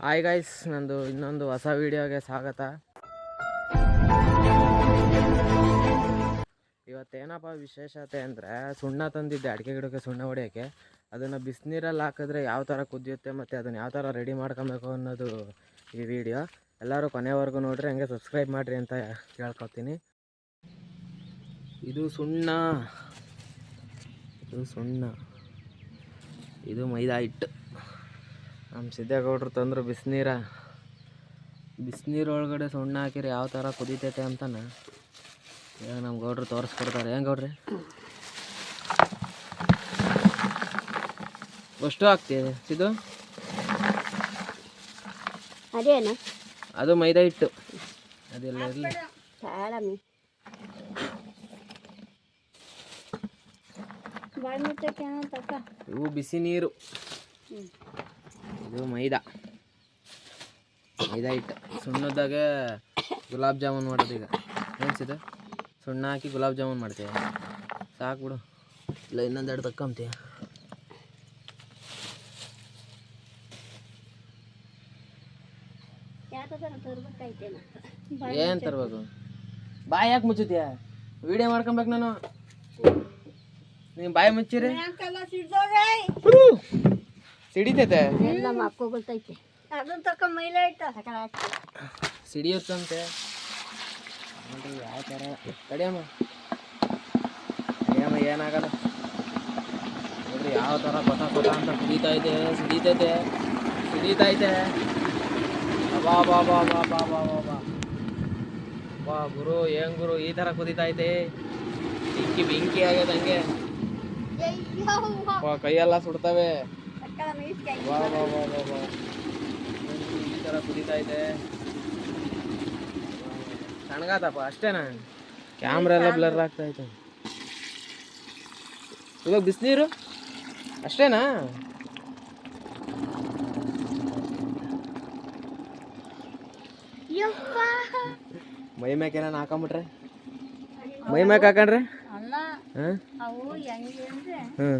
Hi guys ನಂದು ಇನ್ನೊಂದು ಹೊಸ ವಿಡಿಯೋಗೆ ಸ್ವಾಗತ. ಇವತ್ತೇನಪ್ಪ ವಿಶೇಷತೆ ಅಂದರೆ ಸುಣ್ಣ ತಂದಿದ್ದೆ ಅಡಿಕೆ ಗಿಡಕ್ಕೆ ಸುಣ್ಣ ಹೊಡೆಯೋಕ್ಕೆ. ಅದನ್ನು ಬಿಸಿನೀರಲ್ಲಿ ಹಾಕಿದ್ರೆ ಯಾವ ಥರ ಕುದಿಯುತ್ತೆ ಮತ್ತು ಅದನ್ನು ಯಾವ ಥರ ರೆಡಿ ಮಾಡ್ಕೊಬೇಕು ಅನ್ನೋದು ಈ ವಿಡಿಯೋ. ಎಲ್ಲರೂ ಕೊನೆವರೆಗೂ ನೋಡ್ರಿ, ಹಂಗೆ ಸಬ್ಸ್ಕ್ರೈಬ್ ಮಾಡಿರಿ ಅಂತ ಕೇಳ್ಕೊತೀನಿ ಇದು ಸುಣ್ಣ. ಇದು ಸುಣ್ಣ. ಇದು ಮೈದಾ ಹಿಟ್ಟು. ನಮ್ಮ ಸಿದ್ದೇಗೌಡರು ತಂದರು ಬಿಸಿನೀರ. ಬಿಸಿನೀರು ಒಳಗಡೆ ಸುಣ್ಣ ಹಾಕಿರಿ ಯಾವ ಥರ ಕುದೀತೈತೆ ಅಂತಾನೆ? ಈಗ ನಮ್ಮ ಗೌಡ್ರು ತೋರಿಸ್ಕೊಡ್ತಾರೆ. ಹೆಂಗೆ ಗೌಡ್ರಿ? ಅಷ್ಟು ಹಾಕ್ತೀವಿ ಇದು ಅದೇನು? ಅದು ಮೈದಾ ಹಿಟ್ಟು. ಅದೆಲ್ಲ ಇರಲಿ. ಇವು ಬಿಸಿ ನೀರು ಇದು ಮೈದಾ. ಮೈದಾ ಹಿಟ್ಟು. ಸುಣ್ಣದಾಗೆ ಗುಲಾಬ್ ಜಾಮೂನ್ ಮಾಡೋದು ಈಗ. ಏನ್ಸಿದೆ ಸುಣ್ಣ ಹಾಕಿ ಗುಲಾಬ್ ಜಾಮೂನ್ ಮಾಡ್ತೀವಿ ಸಾಕು ಬಿಡು. ಇಲ್ಲ ಇನ್ನೊಂದೆರಡು ತಕ್ಕಂತೀಯ. ಏನ್ ತರ್ಬೇಕು? ಬಾಯಿ ಯಾಕೆ ಮುಚ್ಚುತ್ತೀಯ? ವಿಡಿಯೋ ಮಾಡ್ಕೊಬೇಕು ನಾನು. ನೀವು ಬಾಯಿ ಮುಚ್ಚಿರಿ. ಸಿಡಿತೈತೆ? ಎಲ್ಲ ಮಕ್ಕೋಗಲ್ತೈತೆ ಅದನ್ನ ತಕ್ಕ ಮೈಲ ಇಟ್ಟ ಸಿಡಿಯುತ್ತಂತೆ. ನೋಡ್ರಿ ಯಾವ ಥರ ಕಡಿಯಮ್ಮ ತಡಿಯಮ್ಮ ಏನಾಗಲ್ಲ. ನೋಡ್ರಿ ಯಾವ ಥರ ಕೊತ ಕೊತ ಅಂತ ಇದೆ ಸಿಡಿತೈತೆ ಸಿಡಿತೈತೆ. ಬಾ ಬಾ ಬಾ ಬಾ ಬಾ ಬಾ ಬಾ ಬಾ. ಬಾ ಗುರು ಏನ್ ಗುರು ಈ ಥರ ಕುದೀತೈತೆ. ಬೆಂಕಿ ಬೆಂಕಿ ಆಗ್ಯದಂಗೆ ಬಾ, ಕೈಯೆಲ್ಲ ಸುಡ್ತವೆ. ವಾ ವಾ ವಾ ವಾ ವಾ. ಈ ಥರ ಇದೆ. ಅಷ್ಟೇನಾ ಕ್ಯಾಮ್ರಾ ಎಲ್ಲ ಬ್ಲರ್ ಆಗ್ತಾ ಐತೆ ಇವಾಗ ಬಿಸಿನೀರು ಅಷ್ಟೇನಾ? ಮೈ ಮ್ಯಾಕ್ ಏನಾನ ಹಾಕೊಂಬಿಟ್ರೆ? ಮೈ ಮ್ಯಾಕ್ ಹಾಕೊಂಡ್ರೆ? ಹಾಂ? ಹ್ಞೂ ಹೆಂಗೆ ಅಂದ್ರೆ ಹ್ಞೂ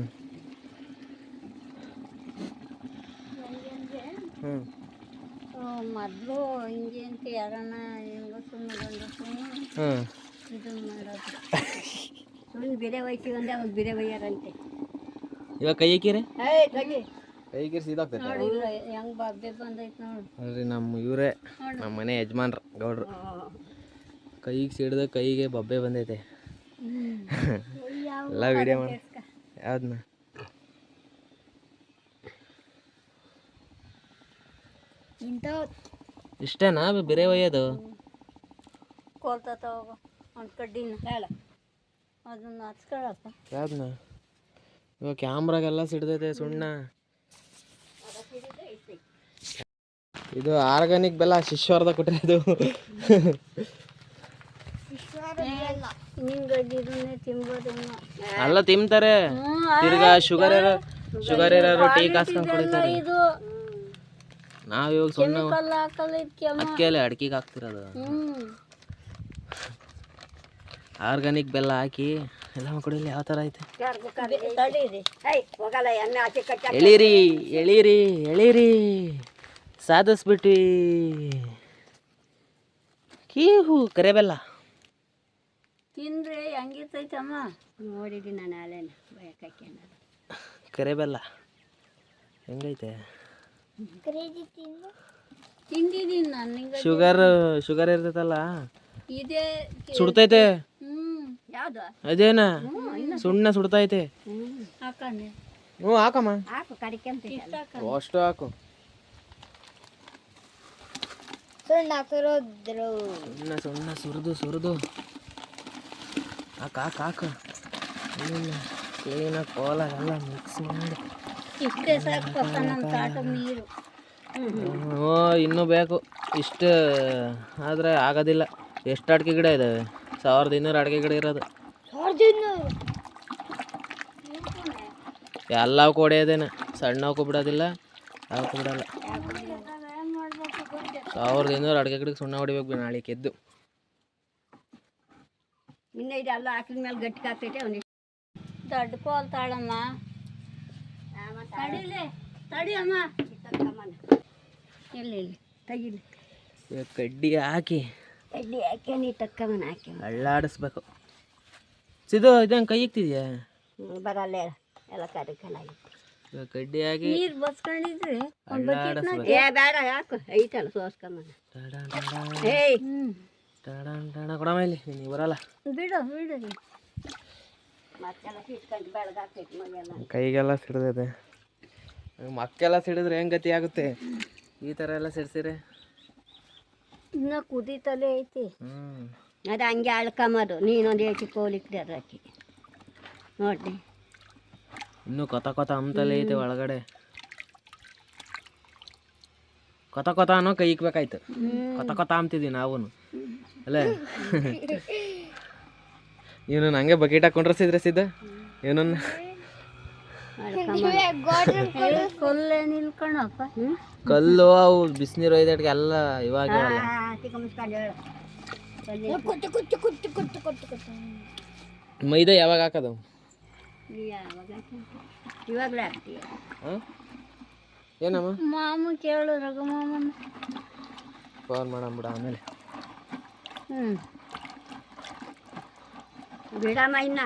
ಮೊದಲು ಹಿಂಗೆ ಅಂತ ಯಾರನ್ನ ಹೆಂಗ ಸುಮ್ಮನೆ ಇದು ಮಾಡೋದು. ಒಂದು ಬಿರೆ ಒಯ್ತೀವಿ ಅಂದ್ರೆ ಅವ್ರು ಬಿರೆ ಒಯ್ಯಾರಂತೆ ಇವಾಗ ಕೈ ಹಾಕಿರಿ. ಕೈ ಕಿರಿ ಸೀದಾಗ್ತೈತೆ ನೋಡಿ ಇವ್ರು ಹೆಂಗ್ ಬಬ್ಬೆ ಬಂದೈತೆ ನೋಡು. ಅಲ್ರಿ ನಮ್ಮ ಇವರೇ ನಮ್ಮ ಮನೆ ಯಜಮಾನ್ರು ಗೌಡ್ರು. ಕೈಗೆ ಸಿಡ್ದ ಕೈಗೆ ಬಬ್ಬೆ ಬಂದೈತೆ. ಎಲ್ಲ ವಿಡಿಯೋ ಮಾಡಿ ಯಾವ್ದನ್ನ ಇಷ್ಟೇನಾ? ಬೇರೆ ಒಯ್ಯೋದು? ಕೋಲ್ತಾ ಒಂದು ಕಡ್ಡಿನ ಹೇಳ. ಅದನ್ನ ಹಚ್ಕೊಳಪ್ಪ ಯಾವ್ದನ್ನ ಇವಾಗ ಕ್ಯಾಮ್ರಾಗೆಲ್ಲ ಸಿಡ್ದೈತೆ ಸುಣ್ಣ. ಇದು ಆರ್ಗಾನಿಕ್ ಬೆಲ್ಲ ಶಿಶ್ವಾರದ ಕೊಟ್ಟಿರೋದು. ಇದು. ಅಲ್ಲ ತಿಂತಾರೆ. ತಿರ್ಗಾ ಶುಗರ್ ಶುಗರ್ ಇರೋರು ಟೀ ಕಾಸ್ಕೊಂಡ್ ಕುಡಿತಾರೆ. ನಾವ್ ಇವಾಗ ಸುಣ್ಣ ಕಲ್ಲ ಹಾಕಲ್ಲ ಇದಕ್ಕೆಮ್ಮ ಅಕ್ಕಿಯಲ್ಲಿ ಅಡ್ಕಿಗೆ ಹಾಕ್ತಿರೋದು. ಆರ್ಗಾನಿಕ್ ಬೆಲ್ಲ ಹಾಕಿ ಎಲ್ಲ ಮಕ್ಕಳಲ್ಲಿ ಯಾವ ಥರ ಐತೆ? ಎಳೀರಿ ಎಳೀರಿ ಎಳೀರಿ. ಸಾಧಿಸ್ಬಿಟ್ವಿ ಕೀಹು ಕರೆಬೆಲ್ಲ. ತಿಂದ್ರೆ ಹೆಂಗಿರ್ತೈತಮ್ಮ? ನೋಡಿದ್ದೀನಿ ನಾನು ಅಲ್ಲೇನ ಕರೆಬೆಲ್ಲ. ಹೆಂಗೈತೆ? ತಿಂದಿದ್ದೀನಿ ನಾನು ನಿಂಗೆ ಶುಗರ್ ಶುಗರ್ ಇರ್ತೈತಲ್ಲ? ಇದೇ ಸುಡ್ತೈತೆ? ಯಾವ್ದು? ಅದೇನ? ಸುಣ್ಣ ಸುಡ್ತೈತೆ. ಹ್ಞೂ ಹಾಕಮ್ಮ. ಹಾಕು ಕಡಿಕೆಂತ ಅಷ್ಟು ಹಾಕು. ಸುಣ್ಣ ಸುರಿದ್ರು. ಸುಣ್ಣ ಸುಣ್ಣ ಸುರಿದು ಸುರಿದು. ಹಾಕು ಹಾಕು ಹಾಕು. ಕ್ಲೀನಾಗಿ ಕೋಲ ಎಲ್ಲ ಮಿಕ್ಸ್ ಮಾಡಿ. ಇಷ್ಟೇ ಸಾಕು ನಮ್ಮ ತಾಟ ನೀರು. ಹ್ಞೂ ಇನ್ನೂ ಬೇಕು. ಇಷ್ಟು ಆದರೆ ಆಗೋದಿಲ್ಲ. ಎಷ್ಟು ಅಡಿಕೆ ಗಿಡ ಇದ್ದಾವೆ ಸಾವಿರದ ಇನ್ನೂರು ಅಡಿಕೆ ಗಿಡ ಇರೋದು. ಎಲ್ಲವೂ ಕೊಡೆಯೋದೇನೆ. ಸಣ್ಣವಕ್ಕೂ ಬಿಡೋದಿಲ್ಲ ಅವಕ್ಕೂ ಬಿಡೋಲ್ಲ. ಸಾವಿರದ ಇನ್ನೂರು ಅಡಿಕೆ ಗಿಡಕ್ಕೆ ಸುಣ್ಣ ಹೊಡಿಬೇಕು ನಾಳೆ ಕೆದ್ದು. ಇನ್ನೂ ಇದೆಲ್ಲ ಹಾಕಿದ ಮೇಲೆ ಗಟ್ಟಿ ಹಾಕ್ತೈತೆ ಅವನಿಗೆ. ದೊಡ್ಡ ಕೋಲ್ ತಾಳಮ್ಮ. ತಡಿಲೆ ತಡಿ ಅಮ್ಮ. ಎಲ್ಲಿ ಎಲ್ಲಿ? ತೆಗಿಲಿ. ಕಡ್ಡಿ ಹಾಕಿ ಕಡ್ಡಿ ಯಾಕೆ ನೀ ಹಾಕಿ. ಅಳ್ಳಾಡಿಸ್ಬೇಕು. ಸಿದು ಇದಂಗೆ ಕೈ ಇಕ್ತಿದ್ಯಾ ಬರಲ್ಲ ಎಲ್ಲ ಕಾರ್ಯಕ್ರಮ ಇವಾಗ ಕಡ್ಡಿ ಹಾಕಿ ನೀರು ಬಸ್ಕೊಂಡಿದ್ರೆ ಏ ಬೇಡ ಯಾಕು ಐತಲ್ಲ ಏ ಏಯ್. ಟಡನ್ ಟಡನ್ ಕೊಡಮ್ಮ ಇಲ್ಲಿ ನೀವು ಬರಲ್ಲ. ಬಿಡು ಬಿಡು ಮತ್ತೆಲ್ಲ ಬೆಳಗಾಗ್ತೈತಿ ಕೈಗೆಲ್ಲ ಸಿಡ್ದೈತೆ ಮಕ್ಕೆಲ್ಲ ಸಿಡಿದ್ರೆ ಹೆಂಗ್ ಗತಿ ಆಗುತ್ತೆ? ಈ ಥರ ಎಲ್ಲ ಸಿಡ್ಸಿರೆ? ಇನ್ನ ಕುದೀತಲೇ ಐತಿ. ಹ್ಞೂ ಅದು ಹಂಗೆ ಅಳ್ಕೊಂಬದು ನೀನೊಂದು ಏಟಿ ಕೋಲಿಕ್ರಿ ಅದಕ್ಕೆ ನೋಡಿ ಇನ್ನೂ ಕೊತ ಕೊತ ಅಂತಲೇ ಐತೆ ಒಳಗಡೆ. ಕೊತ ಕೊತ ಅನ್ನೋ ಕೈ ಇಕ್ಬೇಕಾಯ್ತು. ಕೊತ ಕೊತ ಅಂತಿದ್ವಿ ನಾವು ಅಲ್ಲ? ಇವನು ಹಂಗೆ ಬಕೆಟ್ ಹಾಕೊಂಡ್ರೆ ಸಿದ್ರೆ ಸಿದ್ದ? ಇವನನ್ನ? ಕೊಲ್ಲೆ ಅವು ಬಿಸಿನೀರು ಒಯ್ದಾಟ್ಗೆ ಎಲ್ಲ ಇವಾಗ ಮೈದಾ ಯಾವಾಗ ಹಾಕದ? ಏನಮ್ಮ? ಮಾಮ ಕೇಳು ರಘು ಮಾಮನ ಫೋನ್ ಮಾಡಂಬಿಡ ಆಮೇಲೆ. ಹ್ಞೂ ಬಿಡಮ್ಮ ಇನ್ನ?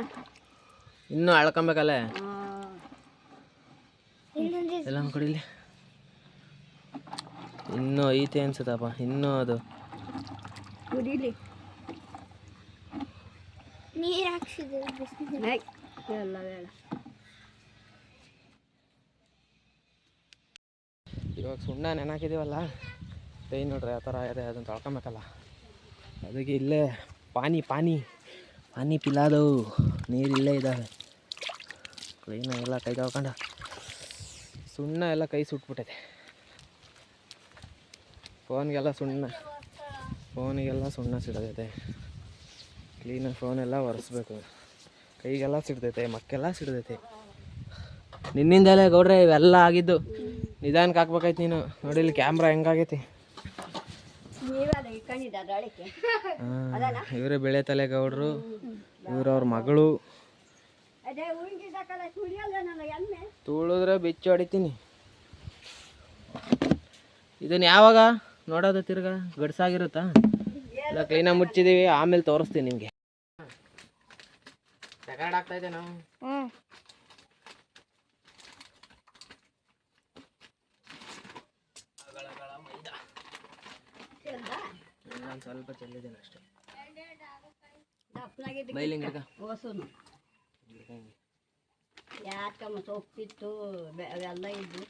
ಇನ್ನೂ ಅಳ್ಕೊಬೇಕಲ್ಲ? ಎಲ್ಲ ಕೊಡಿಲಿ ಇನ್ನೂ ಐತೆ ಅನ್ಸುತ್ತಪ್ಪ ಇನ್ನೂ ಅದು. ಕುಡೀಲಿ. ನೀರು ಹಾಕ್ಸಿದ್ರು ಏಯ್, ಎಲ್ಲ ಬೇಡ. ಇವಾಗ ಸುಣ್ಣ ನೆನಕಿದೀವಲ್ಲ ಕೈ ನೋಡ್ರಿ ಯಾವ ಥರ ಇದೆ ಅದನ್ನು ತೊಳ್ಕೊಬೇಕಲ್ಲ. ಅದಕ್ಕೆ ಇಲ್ಲೇ ಪಾನಿ ಪಾನಿ. ಪಾನಿ ಪಿಲಾದವು ನೀರಿಲ್ಲೇ ಇದ್ದಾವೆ ಕ್ಲೀನಾಗಿ ಎಲ್ಲ ಕೈ ತಗೊಂಡ ಸುಣ್ಣ ಎಲ್ಲ ಕೈ ಸುಟ್ಬಿಟ್ಟೈತೆ. ಫೋನ್ಗೆಲ್ಲ ಸುಣ್ಣ, ಫೋನಿಗೆಲ್ಲ ಸುಣ್ಣ ಸಿಡದೈತೆ. ಕ್ಲೀನಾಗಿ ಫೋನೆಲ್ಲ ಒರೆಸ್ಬೇಕು. ಕೈಗೆಲ್ಲ ಸಿಡ್ದೈತೆ, ಮಕ್ಕೆಲ್ಲ ಸಿಡ್ದೈತೆ. ನಿನ್ನಿಂದಲೇ ಗೌಡ್ರೆ ಇವೆಲ್ಲ ಆಗಿದ್ದು. ನಿಧಾನಕ್ಕೆ ಹಾಕ್ಬೇಕಾಯ್ತು ನೀನು. ನೋಡಿ ಇಲ್ಲಿ ಕ್ಯಾಮ್ರಾ ಹೆಂಗಾಗೈತಿ. ಇವರೇ ಬೆಳೆ ತಲೆ ಗೌಡ್ರು ಇವ್ರ ಅವ್ರ ಮಗಳು. ತುಳಿದ್ರೆ ಬೆಚ್ಚಿ ಹೊಡಿತೀನಿ. ಇದನ್ನ ಯಾವಾಗ ನೋಡೋದು ತಿರ್ಗಾ? ಗಡ್ಸಾಗಿರುತ್ತಾ? ಇಲ್ಲ ಕ್ಲೀನಾಗಿ ಮುಚ್ಚಿದೀವಿ ಆಮೇಲೆ ತೋರಿಸ್ತೀನಿ ನಿಮಗೆ. ಆಗ್ತಾ ಇದೆ ನಾವು. ಇನ್ನೊಂದು ಸ್ವಲ್ಪ ಚೆಲ್ಲಿದ್ದೇನೆ ಅಷ್ಟೇ. ಬೈಲಿಂಗ್ ಹಿಡ್ಕ. ಹೊಸುನು. ಯಾಕಮ್ಮ ಸೊಪ್ಪಿತ್ತು ಅವೆಲ್ಲ ಇದ್ದು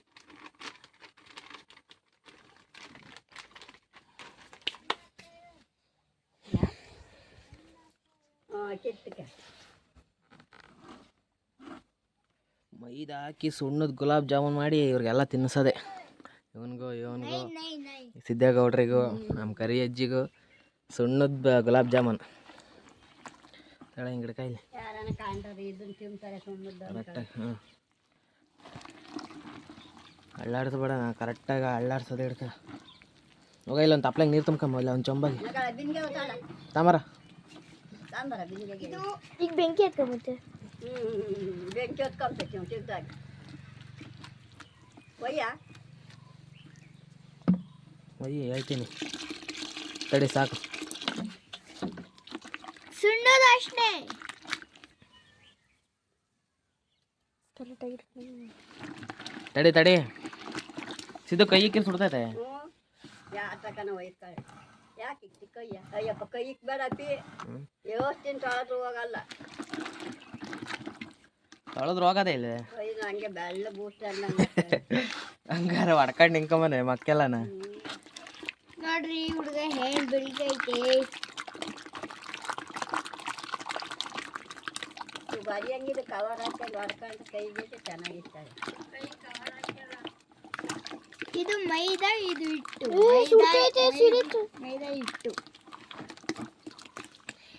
ಮೈದಾ ಹಾಕಿ ಸುಣ್ಣದ ಗುಲಾಬ್ ಜಾಮೂನ್ ಮಾಡಿ ಇವ್ರಿಗೆಲ್ಲ ತಿನ್ನಿಸೋದೆ. ಇವನಿಗೂ ಇವನಿಗೂ. ಸಿದ್ದೇಗೌಡ್ರಿಗೂ ನಮ್ಮ ಕರಿ ಅಜ್ಜಿಗೂ ಸುಣ್ಣದ ಗುಲಾಬ್ ಜಾಮೂನ್. ಹೇಳ ಹಿಂಗೆ ಹಿಡ್ಕ ಇಲ್ಲಿ. ಯಾರನ್ನ ಕಾಣ್ತಾರೆ ಇದನ್ನ ತಿಂತಾರೆ ಸುಣ್ಣದ ಕರೆಕ್ಟಾಗಿ ಹಾಂ ಅಳ್ಳಾಡಿಸ್ಬೇಡ ನಾ ಕರೆಕ್ಟಾಗಿ ಅಳ್ಳಾಡ್ಸೋದು ಹಿಡ್ಕ. ಹೋಗ ಇಲ್ಲ ಒಂದು ತಪ್ಲಾಗ ನೀರು ತುಂಬ್ಕೊಂಬ ಇಲ್ಲ ಒಂದು ಚೊಂಬಾಗಿ. ತಾಮರ ಈಗ ಬೆಂಕಿ ಹತ್ಕೊಂಬತ್ತೆ. ಬೆಂಕಿ ತಿರ್ದಾಗ ಒಯ್ಯ? ಅಯ್ಯ ಹೇಳ್ತೀನಿ. ತಡಿ ಸಾಕು. ಸುಣ್ಣದ ಅಷ್ಟೇ. ತಡಿ ತಡಿ. ಸಿದ್ದು ಕೈ ಇಕ್ಕಿ ಸುಡ್ತೈತೆ ಯಾಕೆ ಕೈಯ ಅಯ್ಯಪ್ಪ ಕೈ ಇಕ್ಬೇಡಪ್ಪಿ ಹ್ಮ್. ಯೋಸ್ತಿನ ತೊಳೆದ್ರು ಹೋಗಲ್ಲ. ತೊಳೆದ್ರೆ ಹೋಗೋದೇ ಇಲ್ಲ. ಹಂಗೆ ಬೆಳ್ಳ ಬೂಸ್ಟ್ ಹಂಗಾರೆ ಹೊಡ್ಕೊಂಡು ನಿಂಕೊಂಬನೆ ಮಕ್ಕೆಲ್ಲನ ನೋಡ್ರಿ ಹುಡುಗ ಹೇಳಿ ಬೆಳಿತೈತೆ ಬರೀ ಹಂಗಿದು ಕವರ್ ಹಾಕೊಂಡು ಹೊಡ್ಕೊಂಡು ಕೈಗೆ ಚೆನ್ನಾಗಿರ್ತಾರೆ. ಇದು ಮೈದಾ ಇದು ಇಟ್ಟು ಮೈದಾ ಇಟ್ಟು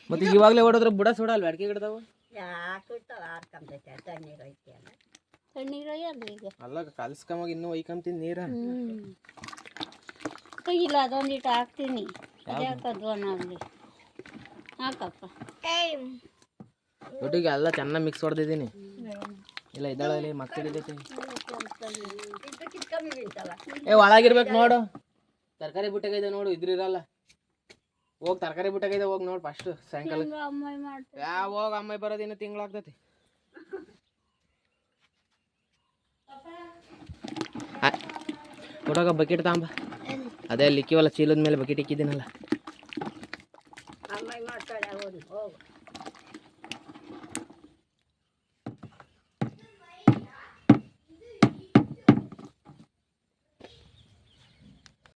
ಮತ್ತೆ ಇವಾಗಲೇ ಓಡೋದ್ರೆ ಬುಡ ಸುಡಲ್ ಅಡಿಕೆ ಗಿಡದವು? ಯಾಕೆ ಇರ್ತಾವ ಹಾರ್ಕೊಂತೈತೆ ತಣ್ಣೀರು ಐತಿ ಅಲ್ಲ. ತಣ್ಣೀರು ಅಲ್ಲ ಈಗ. ಅಲ್ಲ ಕಲ್ಸ್ಕೊಂಬಾಗ ಇನ್ನೂ ಒಯ್ಕೊಂತೀನಿ ನೀರ. ಇಲ್ಲ ಅದೊಂದಿಟ್ಟು ಹಾಕ್ತೀನಿ. ಹಾಕೋದು ಅಲ್ಲಿ ಹಾಕಪ್ಪ. ಒಟ್ಟಿಗೆ ಎಲ್ಲ ಚೆನ್ನಾಗಿ ಮಿಕ್ಸ್ ಹೊಡೆದಿದ್ದೀನಿ ಇಲ್ಲ ಇದ್ದಾಳೆ ಮಕ್ಕಳಿದೈತಿ ಏ ಒಳಗಿರ್ಬೇಕು ನೋಡು. ತರಕಾರಿ ಬುಟ್ಟಾಗೈತೆ ನೋಡು ಇದ್ರಿರಲ್ಲ ಹೋಗಿ ತರಕಾರಿ ಬುಟ್ಟಾಗೈತೆ ಹೋಗಿ ನೋಡು ಫಸ್ಟ್ ಸಾಯಂಕಾಲ. ಯಾವ ಹೋಗಿ ಅಮ್ಮ ಬರೋದಿನ ತಿಂಗಳಾಗ್ತೈತಿ ಹುಡುಗ ಬಕೆಟ್ ತಾಂಬ ಅದೇ ಅಲ್ಲಿ ಇಕ್ಕಿವಲ್ಲ ಚೀಲದ ಮೇಲೆ ಬಕೆಟ್ ಇಕ್ಕಿದ್ದೀನಲ್ಲ.